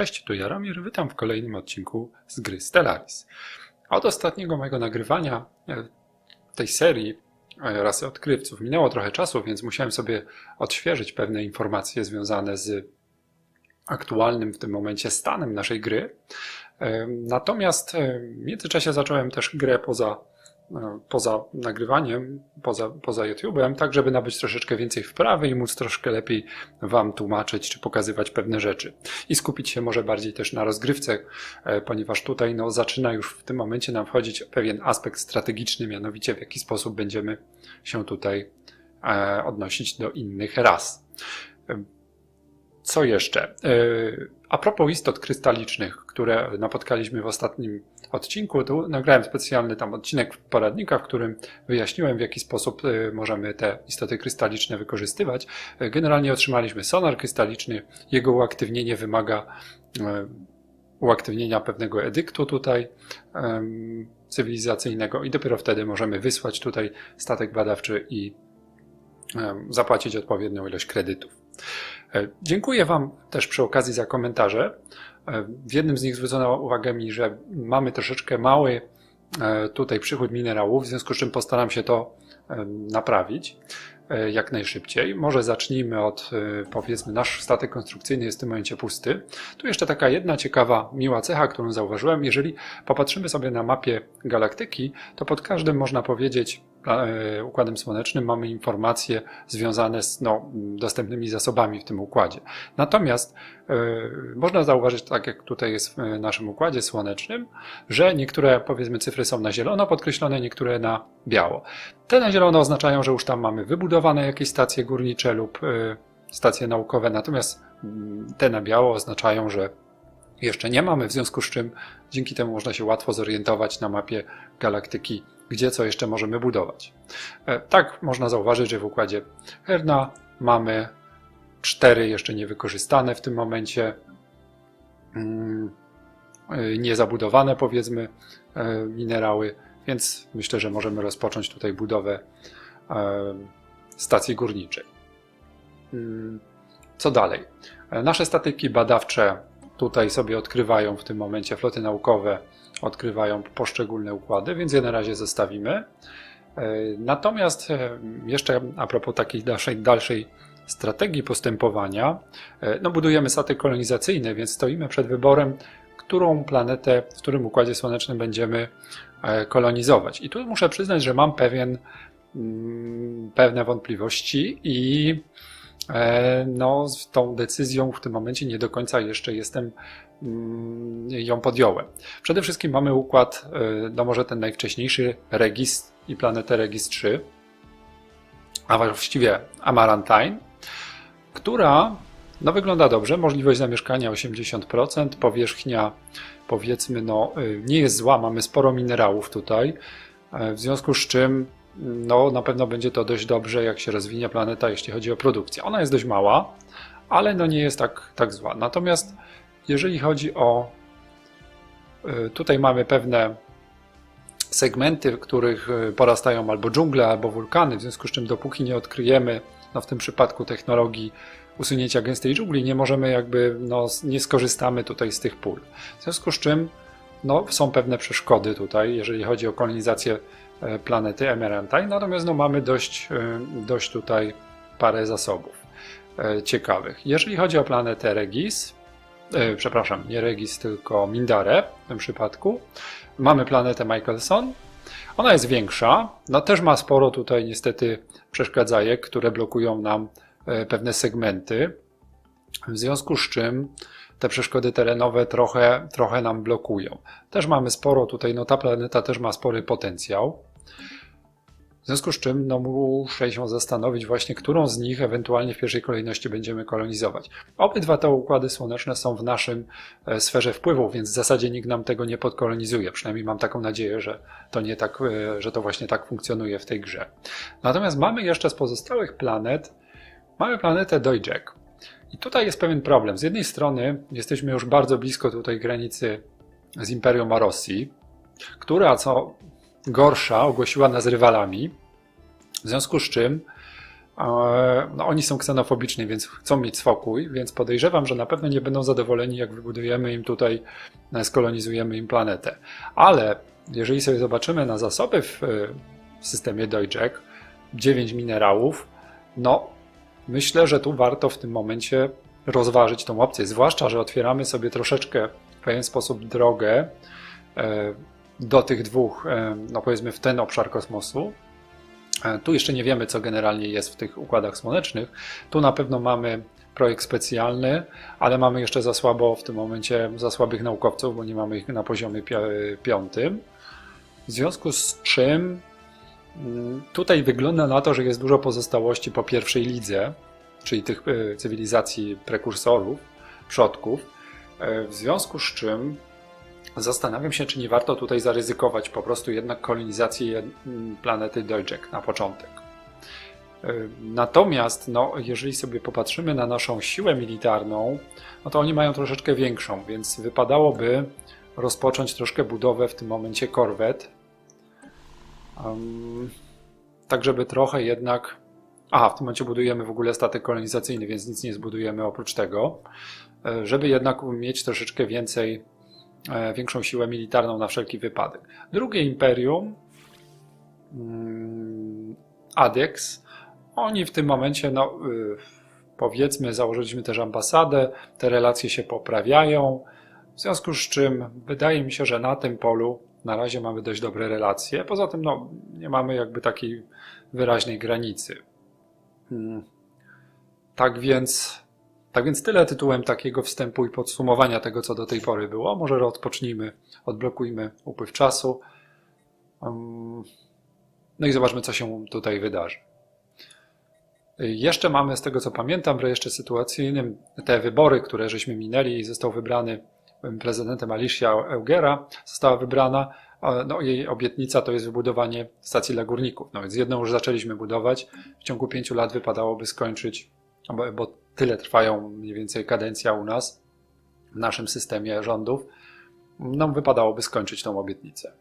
Cześć, tu Jaromir, witam w kolejnym odcinku z gry Stellaris. Od ostatniego mojego nagrywania e, tej serii e, Rasy Odkrywców minęło trochę czasu, więc musiałem sobie odświeżyć pewne informacje związane z aktualnym w tym momencie stanem naszej gry. E, Natomiast w międzyczasie zacząłem też grę poza, poza nagrywaniem, poza, poza YouTube'em, tak żeby nabyć troszeczkę więcej wprawy i móc troszkę lepiej Wam tłumaczyć czy pokazywać pewne rzeczy. I skupić się może bardziej też na rozgrywce, e, ponieważ tutaj no, zaczyna już w tym momencie nam wchodzić pewien aspekt strategiczny, mianowicie w jaki sposób będziemy się tutaj e, odnosić do innych ras. E, Co jeszcze? E, A propos istot krystalicznych, które napotkaliśmy w ostatnim odcinku, to nagrałem specjalny tam odcinek w poradnikach, w którym wyjaśniłem, w jaki sposób e, możemy te istoty krystaliczne wykorzystywać. E, Generalnie otrzymaliśmy sonar krystaliczny. Jego uaktywnienie wymaga e, uaktywnienia pewnego edyktu tutaj cywilizacyjnego i dopiero wtedy możemy wysłać tutaj statek badawczy i zapłacić odpowiednią ilość kredytów. E, Dziękuję Wam też przy okazji za komentarze. E, W jednym z nich zwrócono uwagę mi, że mamy troszeczkę mały e, tutaj przychód minerałów, w związku z czym postaram się to naprawić jak najszybciej. Może zacznijmy od, powiedzmy, nasz statek konstrukcyjny jest w tym momencie pusty. Tu jeszcze taka jedna ciekawa, miła cecha, którą zauważyłem. Jeżeli popatrzymy sobie na mapie galaktyki, to pod każdym można powiedzieć układem słonecznym mamy informacje związane z no, dostępnymi zasobami w tym układzie. Natomiast e, można zauważyć, tak jak tutaj jest w naszym układzie słonecznym, że niektóre powiedzmy cyfry są na zielono podkreślone, niektóre na biało. Te na zielono oznaczają, że już tam mamy wybudowane jakieś stacje górnicze lub e, stacje naukowe, natomiast mm, te na biało oznaczają, że jeszcze nie mamy, w związku z czym dzięki temu można się łatwo zorientować na mapie galaktyki, gdzie co jeszcze możemy budować. E, Tak można zauważyć, że w układzie Herna mamy cztery jeszcze niewykorzystane w tym momencie, mm, e, niezabudowane powiedzmy e, minerały, więc myślę, że możemy rozpocząć tutaj budowę stacji górniczej. Mm, Co dalej? Nasze statyki badawcze tutaj sobie odkrywają w tym momencie floty naukowe, odkrywają poszczególne układy, więc je na razie zostawimy. E, Natomiast e, jeszcze a propos takiej dalszej, dalszej strategii postępowania, e, no budujemy statek kolonizacyjny, więc stoimy przed wyborem, którą planetę, w którym układzie słonecznym będziemy kolonizować. I tu muszę przyznać, że mam pewien, mm, pewne wątpliwości i no, z tą decyzją w tym momencie nie do końca jeszcze jestem mm, ją podjąłem. Przede wszystkim mamy układ, e, no może ten najwcześniejszy, Regis i planetę Regis 3, a właściwie Amarantine, która no, wygląda dobrze, możliwość zamieszkania 80%, powierzchnia powiedzmy no, y, nie jest zła, mamy sporo minerałów tutaj, e, w związku z czym no, na pewno będzie to dość dobrze, jak się rozwinie planeta, jeśli chodzi o produkcję. Ona jest dość mała, ale no nie jest tak, tak zła. Natomiast jeżeli chodzi o y, tutaj mamy pewne segmenty, w których y, porastają albo dżungle, albo wulkany, w związku z czym dopóki nie odkryjemy, no w tym przypadku technologii usunięcia gęstej dżungli, nie możemy jakby, no nie skorzystamy tutaj z tych pól. W związku z czym no, są pewne przeszkody tutaj, jeżeli chodzi o kolonizację planety Emerantine, natomiast no, mamy dość, e, dość tutaj parę zasobów e, ciekawych. Jeżeli chodzi o planetę Regis, e, przepraszam, nie Regis, tylko Mindare w tym przypadku, mamy planetę Michelson. Ona jest większa, no też ma sporo tutaj niestety przeszkadzajek, które blokują nam e, pewne segmenty, w związku z czym te przeszkody terenowe trochę, trochę nam blokują. Też mamy sporo tutaj, no ta planeta też ma spory potencjał. W związku z czym no, muszę się zastanowić właśnie, którą z nich ewentualnie w pierwszej kolejności będziemy kolonizować. Obydwa te układy słoneczne są w naszym e, sferze wpływu, więc w zasadzie nikt nam tego nie podkolonizuje. Przynajmniej mam taką nadzieję, że to nie tak, e, że to właśnie tak funkcjonuje w tej grze. Natomiast mamy jeszcze z pozostałych planet, mamy planetę Dojczek. I tutaj jest pewien problem. Z jednej strony jesteśmy już bardzo blisko tutaj granicy z Imperium Rosji, która co gorsza ogłosiła nas rywalami, w związku z czym E, No, oni są ksenofobiczni, więc chcą mieć spokój, więc podejrzewam, że na pewno nie będą zadowoleni, jak wybudujemy im tutaj, e, skolonizujemy im planetę. Ale jeżeli sobie zobaczymy na zasoby w, e, systemie Dojczek, 9 minerałów, no myślę, że tu warto w tym momencie rozważyć tą opcję, zwłaszcza, że otwieramy sobie troszeczkę w pewien sposób drogę do tych dwóch, no powiedzmy w ten obszar kosmosu. E, Tu jeszcze nie wiemy, co generalnie jest w tych układach słonecznych. Tu na pewno mamy projekt specjalny, ale mamy jeszcze za słabo w tym momencie za słabych naukowców, bo nie mamy ich na poziomie pi- piątym. W związku z czym mm, tutaj wygląda na to, że jest dużo pozostałości po pierwszej lidze, czyli tych e, cywilizacji prekursorów, przodków. E, W związku z czym Zastanawiam się, czy nie warto tutaj zaryzykować po prostu jednak kolonizację jed- planety Dojczek na początek. Y, Natomiast, no, jeżeli sobie popatrzymy na naszą siłę militarną, no to oni mają troszeczkę większą, więc wypadałoby rozpocząć troszkę budowę w tym momencie korwet. Um, tak, żeby trochę jednak. Aha, w tym momencie budujemy w ogóle statek kolonizacyjny, więc nic nie zbudujemy oprócz tego. Y, Żeby jednak mieć troszeczkę więcej większą siłę militarną na wszelki wypadek. Drugie imperium, mm, Adex, oni w tym momencie, no, y, powiedzmy, założyliśmy też ambasadę, te relacje się poprawiają, w związku z czym wydaje mi się, że na tym polu na razie mamy dość dobre relacje. Poza tym, no, nie mamy jakby takiej wyraźnej granicy. Mm. Tak więc tak więc tyle tytułem takiego wstępu i podsumowania tego, co do tej pory było. Może odpocznijmy, odblokujmy upływ czasu. No i zobaczmy, co się tutaj wydarzy. Jeszcze mamy, z tego co pamiętam, w rejestrze sytuacyjnym te wybory, które żeśmy minęli i został wybrany prezydentem Alicia Eugera, została wybrana. No, jej obietnica to jest wybudowanie stacji dla górników. No więc jedną już zaczęliśmy budować. W ciągu pięciu lat wypadałoby skończyć, bo tyle trwają mniej więcej kadencja u nas w naszym systemie rządów. Nam wypadałoby skończyć tą obietnicę.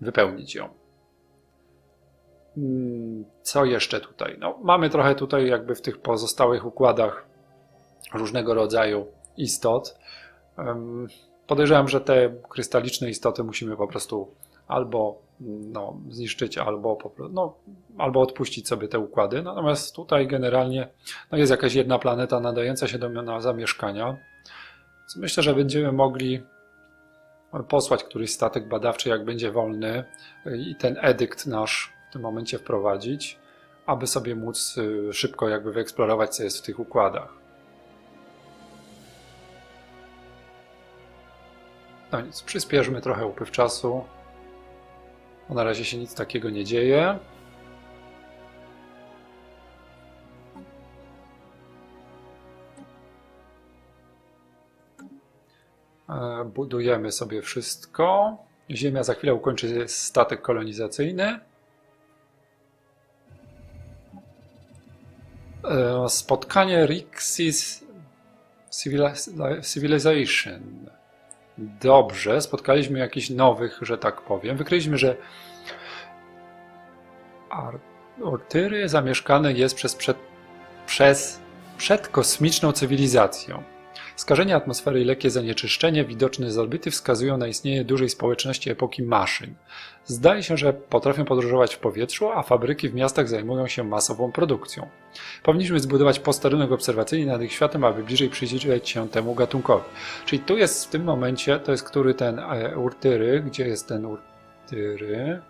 Wypełnić ją. Mm, Co jeszcze tutaj? No, mamy trochę tutaj jakby w tych pozostałych układach różnego rodzaju istot. Podejrzewam, że te krystaliczne istoty musimy po prostu albo no, zniszczyć, albo, no, albo odpuścić sobie te układy. Natomiast tutaj generalnie no, jest jakaś jedna planeta nadająca się do na zamieszkania. Więc myślę, że będziemy mogli posłać któryś statek badawczy, jak będzie wolny, i ten edykt nasz w tym momencie wprowadzić, aby sobie móc y, szybko jakby wyeksplorować, co jest w tych układach. No nic, przyspieszmy trochę upływ czasu. Bo na razie się nic takiego nie dzieje. E, Budujemy sobie wszystko. Ziemia za chwilę ukończy statek kolonizacyjny. E, Spotkanie Rixis Civili- Civilization. Dobrze, spotkaliśmy jakichś nowych, że tak powiem. Wykryliśmy, że Ortyry zamieszkane jest przez, przed, przez przedkosmiczną cywilizacją. Skażenie atmosfery i lekkie zanieczyszczenie widoczne z orbity wskazują na istnienie dużej społeczności epoki maszyn. Zdaje się, że potrafią podróżować w powietrzu, a fabryki w miastach zajmują się masową produkcją. Powinniśmy zbudować posterunek obserwacyjny nad ich światem, aby bliżej przyjrzeć się temu gatunkowi. Czyli tu jest w tym momencie, to jest który ten e, Urtyry, gdzie jest ten Urtyry?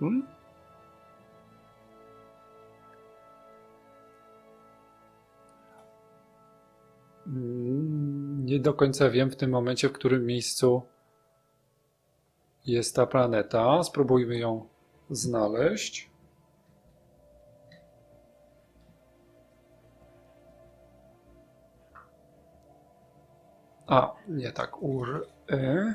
Hmm? Nie do końca wiem w tym momencie, w którym miejscu jest ta planeta. Spróbujmy ją znaleźć. A, nie tak, ur. Y.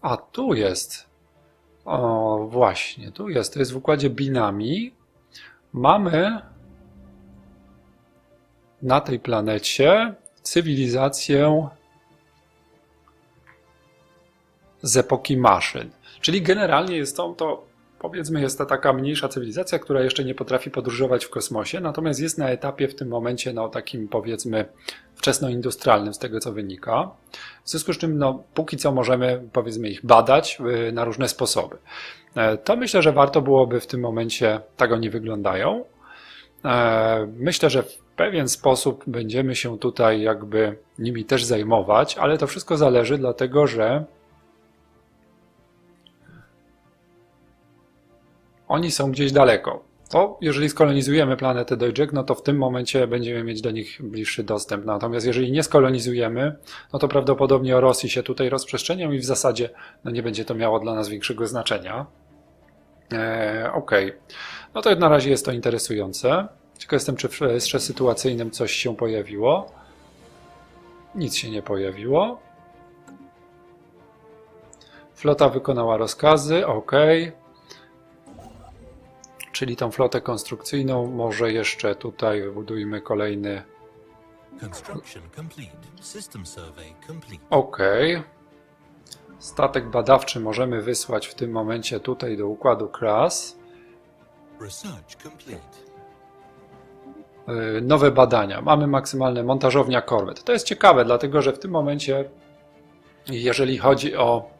A tu jest. O, właśnie, tu jest. To jest w układzie binami. Mamy na tej planecie cywilizację z epoki maszyn. Czyli generalnie jest to, to powiedzmy, jest to taka mniejsza cywilizacja, która jeszcze nie potrafi podróżować w kosmosie, natomiast jest na etapie w tym momencie, no takim powiedzmy wczesnoindustrialnym, z tego co wynika. W związku z czym, no, póki co możemy, powiedzmy, ich badać y, na różne sposoby. E, To myślę, że warto byłoby w tym momencie, tak oni wyglądają. E, Myślę, że w pewien sposób będziemy się tutaj jakby nimi też zajmować, ale to wszystko zależy, dlatego że oni są gdzieś daleko. To jeżeli skolonizujemy planetę Dojczek, no to w tym momencie będziemy mieć do nich bliższy dostęp. Natomiast jeżeli nie skolonizujemy, no to prawdopodobnie Rosji się tutaj rozprzestrzenią i w zasadzie no nie będzie to miało dla nas większego znaczenia. E, Okej. No to na razie jest to interesujące. Ciekaw jestem, czy w rejestrze sytuacyjnym coś się pojawiło. Nic się nie pojawiło. Flota wykonała rozkazy, ok. Czyli tą flotę konstrukcyjną może jeszcze tutaj wybudujmy kolejny. Ok. Statek badawczy możemy wysłać w tym momencie tutaj do układu KRAS. Y, nowe badania. Mamy maksymalne montażownia Corvette. To jest ciekawe, dlatego że w tym momencie, jeżeli chodzi o.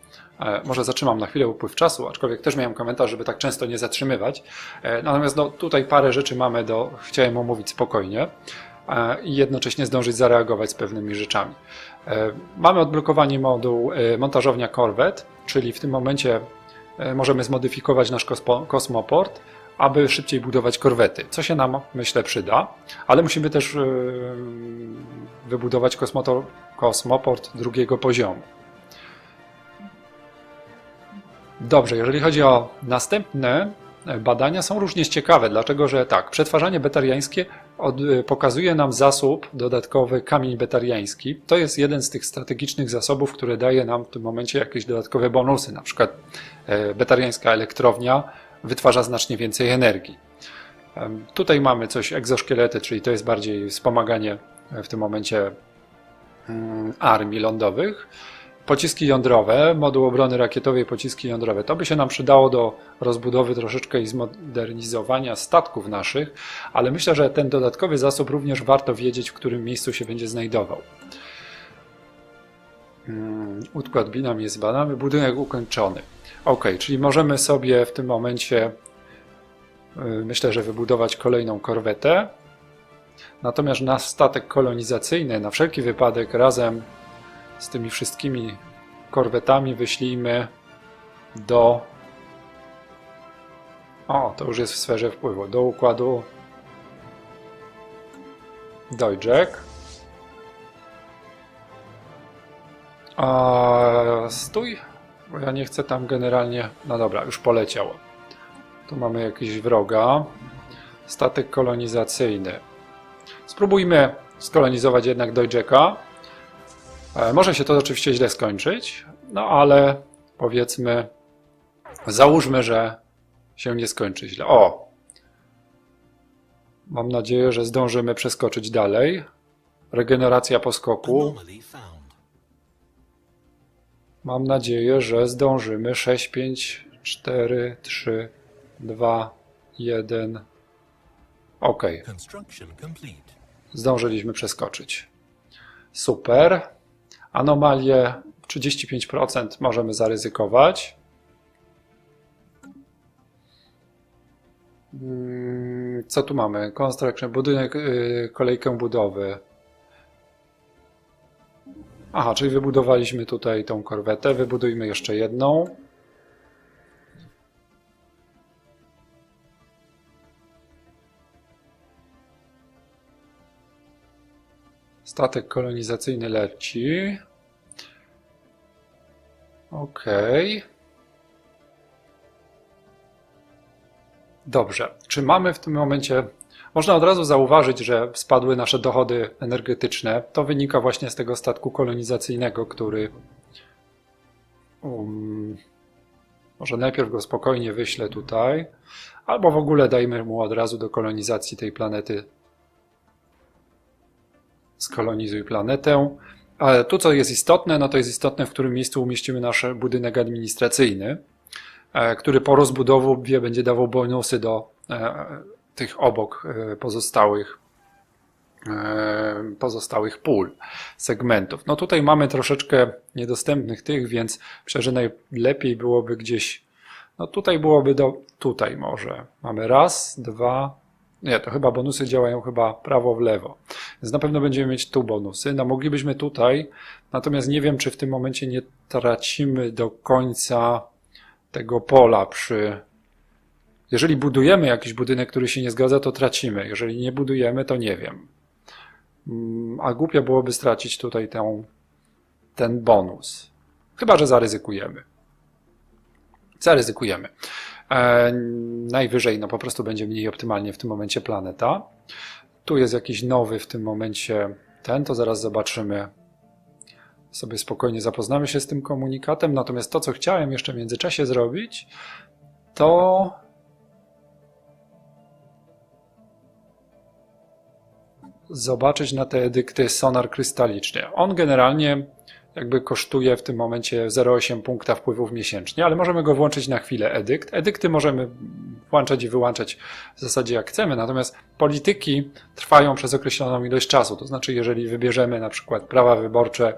e, Może zatrzymam na chwilę upływ czasu, aczkolwiek też miałem komentarz, żeby tak często nie zatrzymywać. E, Natomiast no, tutaj parę rzeczy mamy do. Chciałem omówić spokojnie e, i jednocześnie zdążyć zareagować z pewnymi rzeczami. Mamy odblokowanie moduł montażownia Corvette, czyli w tym momencie możemy zmodyfikować nasz kosmoport, aby szybciej budować korwety, co się nam myślę przyda, ale musimy też wybudować kosmoport drugiego poziomu. Dobrze, jeżeli chodzi o następne badania, są również ciekawe, dlatego że tak, przetwarzanie betariańskie od, y, pokazuje nam zasób dodatkowy kamień betariański. To jest jeden z tych strategicznych zasobów, które daje nam w tym momencie jakieś dodatkowe bonusy. Na przykład e, betariańska elektrownia wytwarza znacznie więcej energii. Tutaj mamy coś egzoszkielety, czyli to jest bardziej wspomaganie w tym momencie mm, armii lądowych. Pociski jądrowe, moduł obrony rakietowej, pociski jądrowe. To by się nam przydało do rozbudowy troszeczkę i zmodernizowania statków naszych, ale myślę, że ten dodatkowy zasób również warto wiedzieć, w którym miejscu się będzie znajdował. Mm, Układ binam jest zbadany, budynek ukończony. Ok, czyli możemy sobie w tym momencie, y, myślę, że wybudować kolejną korwetę. Natomiast nasz statek kolonizacyjny, na wszelki wypadek, razem z tymi wszystkimi korwetami wyślijmy do. O, to już jest w sferze wpływu. Do układu Dojczek. A stój, bo ja nie chcę tam generalnie. No dobra, już poleciał. Tu mamy jakiś wroga. Statek kolonizacyjny. Spróbujmy skolonizować jednak Dojczeka. E, Może się to oczywiście źle skończyć, no ale powiedzmy, załóżmy, że się nie skończy źle. O! Mam nadzieję, że zdążymy przeskoczyć dalej. Regeneracja po skoku. Mam nadzieję, że zdążymy. 6, 5, 4, 3, 2, 1. Ok, zdążyliśmy przeskoczyć. Super. Anomalie 35% możemy zaryzykować. Mm, Co tu mamy? Construction, budynek, yy, kolejkę budowy. Aha, czyli wybudowaliśmy tutaj tą korwetę. Wybudujmy jeszcze jedną. Statek kolonizacyjny leci. Okej. Dobrze. Czy mamy w tym momencie. Można od razu zauważyć, że spadły nasze dochody energetyczne. To wynika właśnie z tego statku kolonizacyjnego, który. Um, Może najpierw go spokojnie wyślę tutaj, albo w ogóle dajmy mu od razu do kolonizacji tej planety. Skolonizuj planetę. Ale tu, co jest istotne, no to jest istotne, w którym miejscu umieścimy nasz budynek administracyjny, e, który po rozbudowie będzie dawał bonusy do e, tych obok e, pozostałych pozostałych pól, segmentów. No tutaj mamy troszeczkę niedostępnych tych, więc myślę, że najlepiej byłoby gdzieś, no tutaj byłoby do, tutaj może. Mamy raz, dwa, nie, to chyba bonusy działają chyba prawo w lewo. Więc na pewno będziemy mieć tu bonusy. No moglibyśmy tutaj, natomiast nie wiem, czy w tym momencie nie tracimy do końca tego pola przy jeżeli budujemy jakiś budynek, który się nie zgadza, to tracimy. Jeżeli nie budujemy, to nie wiem. Mm, A głupio byłoby stracić tutaj tę, ten bonus. Chyba, że zaryzykujemy. Zaryzykujemy. E, najwyżej, no po prostu będzie mniej optymalnie w tym momencie planeta. Tu jest jakiś nowy w tym momencie ten, to zaraz zobaczymy. Sobie spokojnie zapoznamy się z tym komunikatem. Natomiast to, co chciałem jeszcze w międzyczasie zrobić, to zobaczyć na te edykty sonar krystaliczny. On generalnie jakby kosztuje w tym momencie 0,8 punkta wpływów miesięcznie, ale możemy go włączyć na chwilę edykt. Edykty możemy włączać i wyłączać w zasadzie jak chcemy, natomiast polityki trwają przez określoną ilość czasu. To znaczy, jeżeli wybierzemy na przykład prawa wyborcze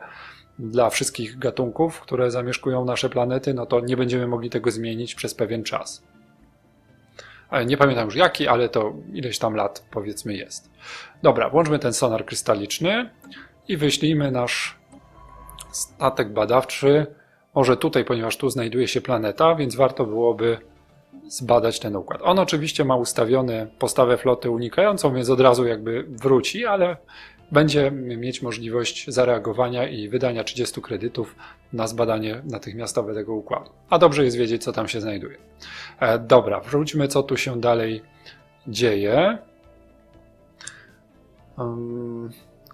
dla wszystkich gatunków, które zamieszkują nasze planety, no to nie będziemy mogli tego zmienić przez pewien czas. Ale Nie pamiętam już jaki, ale to ileś tam lat powiedzmy jest. Dobra, włączmy ten sonar krystaliczny i wyślijmy nasz statek badawczy. Może tutaj, ponieważ tu znajduje się planeta, więc warto byłoby zbadać ten układ. On oczywiście ma ustawiony postawę floty unikającą, więc od razu jakby wróci, ale będzie mieć możliwość zareagowania i wydania 30 kredytów na zbadanie natychmiastowe tego układu. A dobrze jest wiedzieć, co tam się znajduje. E, dobra, wróćmy, co tu się dalej dzieje.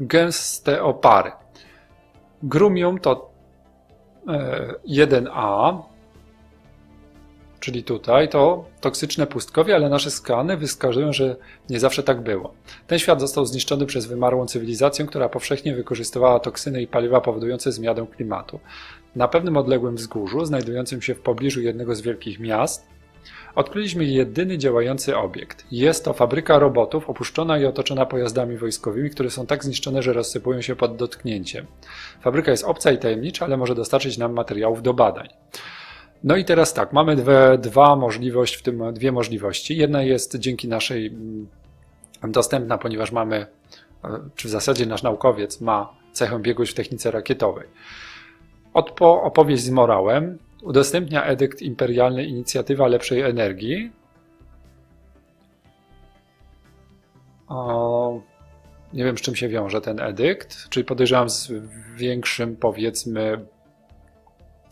Gęste opary. Grumium to e, 1A, czyli tutaj, to toksyczne pustkowie, ale nasze skany wskazują, że nie zawsze tak było. Ten świat został zniszczony przez wymarłą cywilizację, która powszechnie wykorzystywała toksyny i paliwa powodujące zmianę klimatu. Na pewnym odległym wzgórzu, znajdującym się w pobliżu jednego z wielkich miast, odkryliśmy jedyny działający obiekt. Jest to fabryka robotów opuszczona i otoczona pojazdami wojskowymi, które są tak zniszczone, że rozsypują się pod dotknięciem. Fabryka jest obca i tajemnicza, ale może dostarczyć nam materiałów do badań. No i teraz tak, mamy dwie, dwa możliwości, w tym dwie możliwości. Jedna jest dzięki naszej mm, dostępna, ponieważ mamy, e, czy w zasadzie nasz naukowiec ma cechę biegłość w technice rakietowej. Odpo, opowieść z morałem udostępnia edykt imperialny Inicjatywa Lepszej Energii. O, nie wiem, z czym się wiąże ten edykt, czyli podejrzewam z większym, powiedzmy,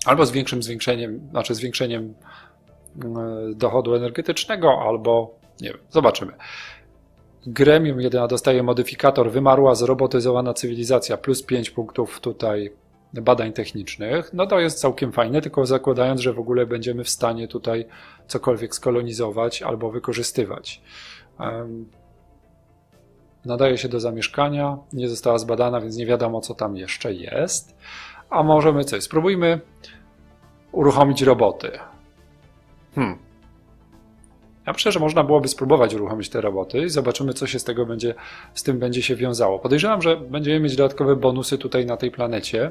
albo z większym zwiększeniem, znaczy zwiększeniem y, dochodu energetycznego, albo nie wiem, zobaczymy. Gremium 1 dostaje modyfikator wymarła zrobotyzowana cywilizacja plus 5 punktów tutaj badań technicznych. No to jest całkiem fajne, tylko zakładając, że w ogóle będziemy w stanie tutaj cokolwiek skolonizować albo wykorzystywać. Nadaje się do zamieszkania, nie została zbadana, więc nie wiadomo, co tam jeszcze jest. A możemy coś, spróbujmy uruchomić roboty. Hmm. Ja myślę, że można byłoby spróbować uruchomić te roboty i zobaczymy, co się z tego będzie, z tym będzie się wiązało. Podejrzewam, że będziemy mieć dodatkowe bonusy tutaj na tej planecie.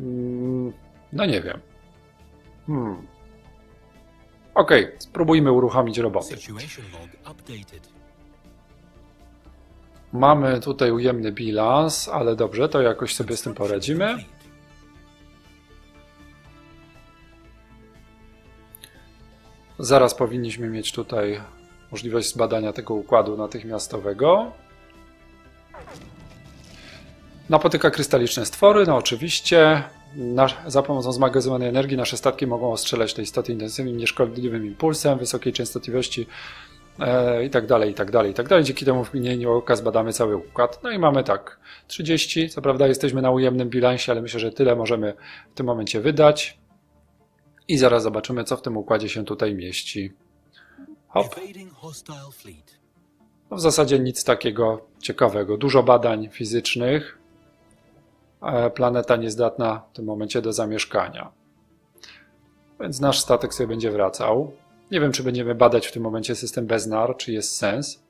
Mm, No nie wiem. Hmm. Okej, spróbujmy uruchomić roboty. Mamy tutaj ujemny bilans, ale dobrze, to jakoś sobie z tym poradzimy. Zaraz powinniśmy mieć tutaj możliwość zbadania tego układu natychmiastowego. Napotyka krystaliczne stwory, no oczywiście. Nasz, za pomocą zmagazynowanej energii nasze statki mogą ostrzelać te istoty intensywnym, nieszkodliwym impulsem, wysokiej częstotliwości e, i tak dalej, i tak dalej, i tak dalej. Dzięki temu w mgnieniu oka zbadamy cały układ. No i mamy tak, 30, co prawda jesteśmy na ujemnym bilansie, ale myślę, że tyle możemy w tym momencie wydać. I zaraz zobaczymy, co w tym układzie się tutaj mieści. Hop. No w zasadzie nic takiego ciekawego. Dużo badań fizycznych. E, Planeta niezdatna w tym momencie do zamieszkania. Więc nasz statek sobie będzie wracał. Nie wiem, czy będziemy badać w tym momencie system Beznar, czy jest sens.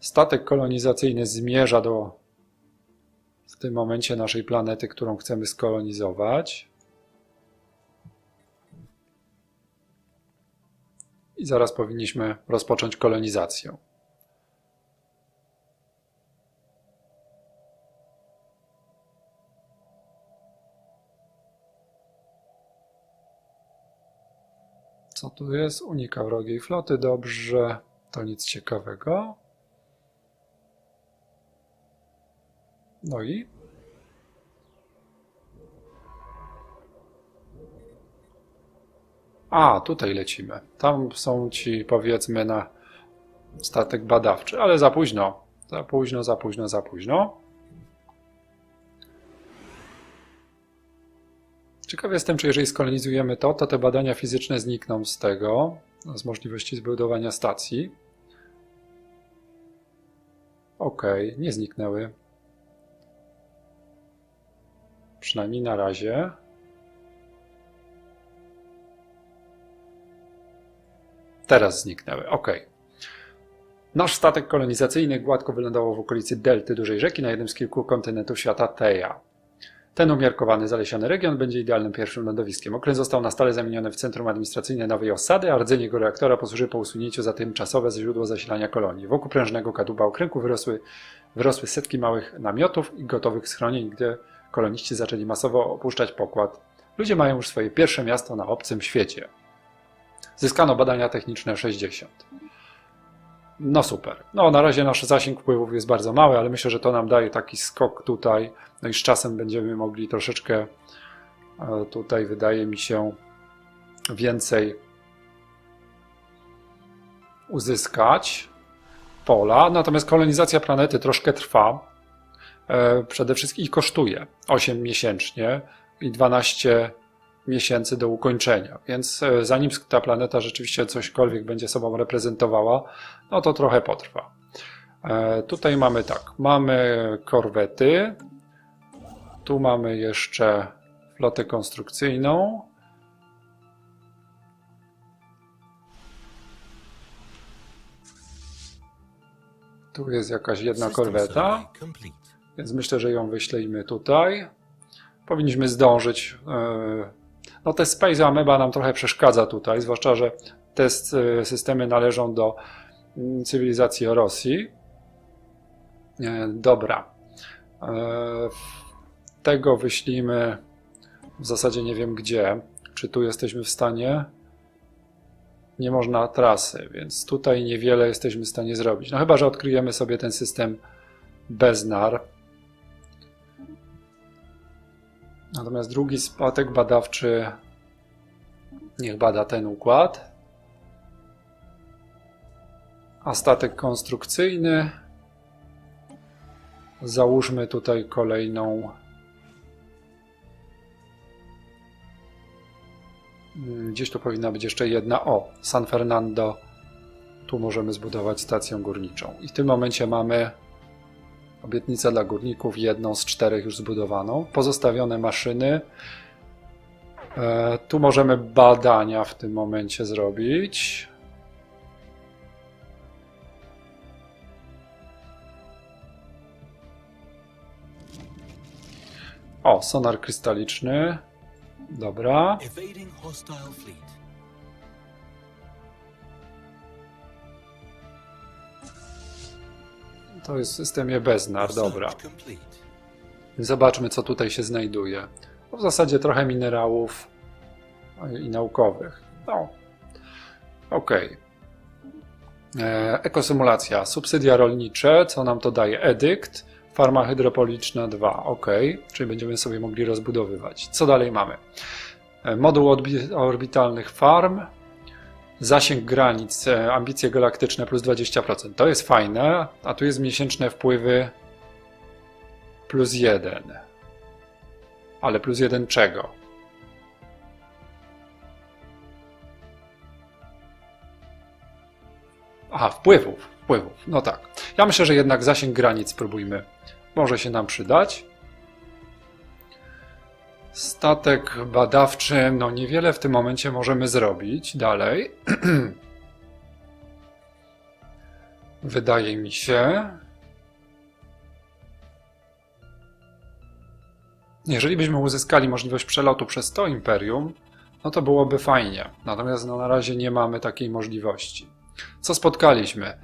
Statek kolonizacyjny zmierza do w tym momencie naszej planety, którą chcemy skolonizować. I zaraz powinniśmy rozpocząć kolonizację. Co tu jest? Unika wrogiej floty. Dobrze. To nic ciekawego. No i? A, tutaj lecimy. Tam są ci, powiedzmy, na statek badawczy, ale za późno. Za późno, za późno, za późno. Ciekaw jestem, czy jeżeli skolonizujemy to, to te badania fizyczne znikną z tego, z możliwości zbudowania stacji. Okej, nie zniknęły. Przynajmniej na razie. Teraz zniknęły. Ok. Nasz statek kolonizacyjny gładko wylądował w okolicy delty dużej rzeki na jednym z kilku kontynentów świata Teja. Ten umiarkowany, zalesiony region będzie idealnym pierwszym lądowiskiem. Okręt został na stale zamieniony w centrum administracyjne nowej osady, a rdzenie jego reaktora posłuży po usunięciu za tymczasowe źródło zasilania kolonii. Wokół prężnego kadłuba okręgu wyrosły, wyrosły setki małych namiotów i gotowych schronień, gdzie koloniści zaczęli masowo opuszczać pokład. Ludzie mają już swoje pierwsze miasto na obcym świecie. Zyskano badania techniczne 60. No super. No na razie nasz zasięg wpływów jest bardzo mały, ale myślę, że to nam daje taki skok tutaj. No i z czasem będziemy mogli troszeczkę e, tutaj wydaje mi się więcej uzyskać pola. Natomiast kolonizacja planety troszkę trwa. E, Przede wszystkim i kosztuje 8 miesięcznie i 12 miesięcy do ukończenia. Więc e, zanim ta planeta rzeczywiście cośkolwiek będzie sobą reprezentowała, no to trochę potrwa. E, Tutaj mamy tak, mamy korwety, tu mamy jeszcze flotę konstrukcyjną. Tu jest jakaś jedna korweta. Więc myślę, że ją wyślejmy tutaj. Powinniśmy zdążyć. e, No te Space Ameba nam trochę przeszkadza tutaj, zwłaszcza, że te s- systemy należą do mm, cywilizacji Rosji. E, Dobra. E, Tego wyślimy w zasadzie nie wiem gdzie. Czy tu jesteśmy w stanie? Nie można trasy, więc tutaj niewiele jesteśmy w stanie zrobić. No chyba, że odkryjemy sobie ten system bez nar. Natomiast drugi statek badawczy niech bada ten układ. A statek konstrukcyjny załóżmy tutaj kolejną Mm, Gdzieś tu powinna być jeszcze jedna. O, San Fernando. Tu możemy zbudować stację górniczą. I w tym momencie mamy Obietnica dla górników, jedną z czterech już zbudowaną. Pozostawione maszyny. E, tu możemy badania w tym momencie zrobić. O, sonar krystaliczny. Dobra. To jest w systemie Beznar, dobra. Zobaczmy, co tutaj się znajduje. No, w zasadzie trochę minerałów i naukowych. No, okej. E, Ekosymulacja, subsydia rolnicze, co nam to daje? Edykt, farma hydropoliczna 2, ok, czyli będziemy sobie mogli rozbudowywać. Co dalej mamy? E, Moduł orbitalnych farm, zasięg granic, e, ambicje galaktyczne plus 20%. To jest fajne, a tu jest miesięczne wpływy plus 1. Ale plus jeden czego? Aha, wpływów, wpływów. No tak. Ja myślę, że jednak zasięg granic spróbujmy. Może się nam przydać. Statek badawczy, no niewiele w tym momencie możemy zrobić dalej. Wydaje mi się. Jeżeli byśmy uzyskali możliwość przelotu przez to imperium, no to byłoby fajnie. Natomiast no, na razie nie mamy takiej możliwości. Co spotkaliśmy?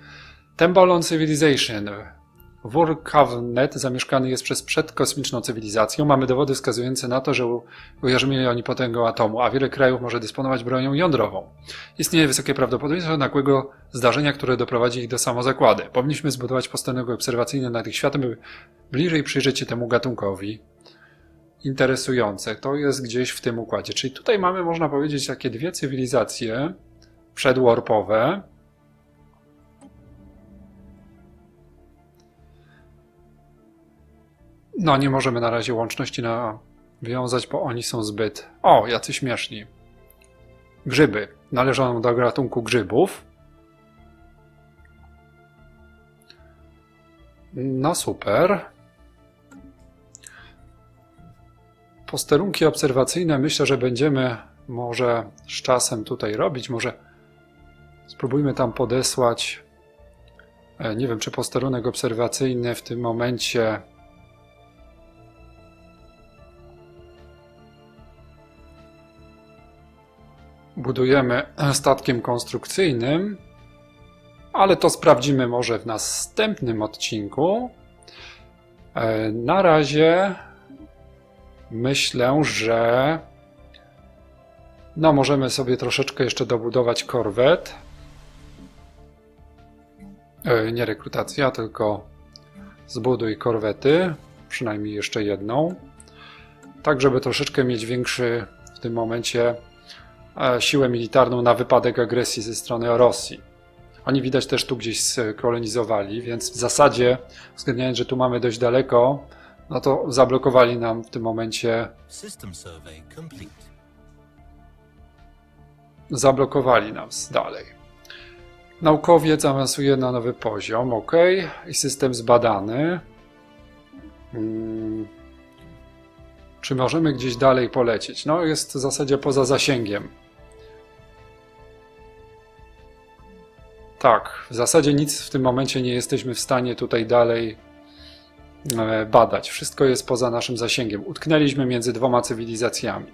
Tembalon Civilization. Wór Kavnet zamieszkany jest przez przedkosmiczną cywilizacją. Mamy dowody wskazujące na to, że ujarzmili oni potęgą atomu, a wiele krajów może dysponować bronią jądrową. Istnieje wysokie prawdopodobieństwo nagłego zdarzenia, które doprowadzi ich do samozagłady. Powinniśmy zbudować posterunek obserwacyjny nad ich światem, by bliżej przyjrzeć się temu gatunkowi. Interesujące. To jest gdzieś w tym układzie. Czyli tutaj mamy, można powiedzieć, takie dwie cywilizacje przedwarpowe. No, nie możemy na razie łączności nawiązać, bo oni są zbyt. O, jacy śmieszni. Grzyby. Należą do gatunku grzybów. No super. Posterunki obserwacyjne myślę, że będziemy może z czasem tutaj robić. Może spróbujmy tam podesłać. e, Nie wiem, czy posterunek obserwacyjny w tym momencie. Budujemy statkiem konstrukcyjnym, ale to sprawdzimy może w następnym odcinku. E, Na razie myślę, że no możemy sobie troszeczkę jeszcze dobudować korwet. E, Nie rekrutacja, tylko zbuduj korwety, przynajmniej jeszcze jedną, tak żeby troszeczkę mieć większy w tym momencie siłę militarną na wypadek agresji ze strony Rosji. Oni widać też tu gdzieś skolonizowali, więc w zasadzie, uwzględniając, że tu mamy dość daleko, no to zablokowali nam w tym momencie, zablokowali nas dalej. Naukowiec awansuje na nowy poziom, ok, i system zbadany. Hmm. Czy możemy gdzieś dalej polecieć? No, jest w zasadzie poza zasięgiem. Tak, w zasadzie nic w tym momencie nie jesteśmy w stanie tutaj dalej e, badać. Wszystko jest poza naszym zasięgiem. Utknęliśmy między dwoma cywilizacjami.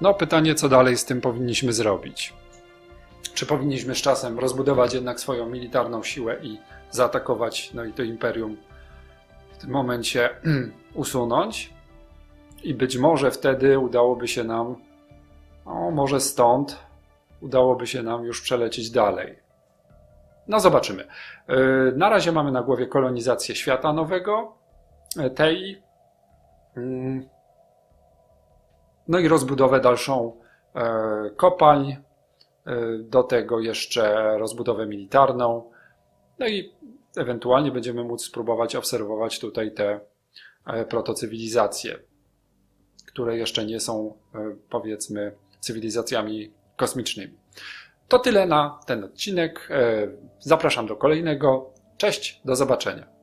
No, pytanie, co dalej z tym powinniśmy zrobić? Czy powinniśmy z czasem rozbudować jednak swoją militarną siłę i zaatakować, no i to imperium w tym momencie usunąć? I być może wtedy udałoby się nam, no może stąd, udałoby się nam już przelecieć dalej. No zobaczymy. Yy, Na razie mamy na głowie kolonizację świata nowego, e, tej, mm, no i rozbudowę dalszą e, kopalń, e, do tego jeszcze rozbudowę militarną, no i ewentualnie będziemy móc spróbować obserwować tutaj te e, protocywilizacje, które jeszcze nie są, e, powiedzmy, cywilizacjami kosmicznymi. To tyle na ten odcinek. E, Zapraszam do kolejnego. Cześć, do zobaczenia.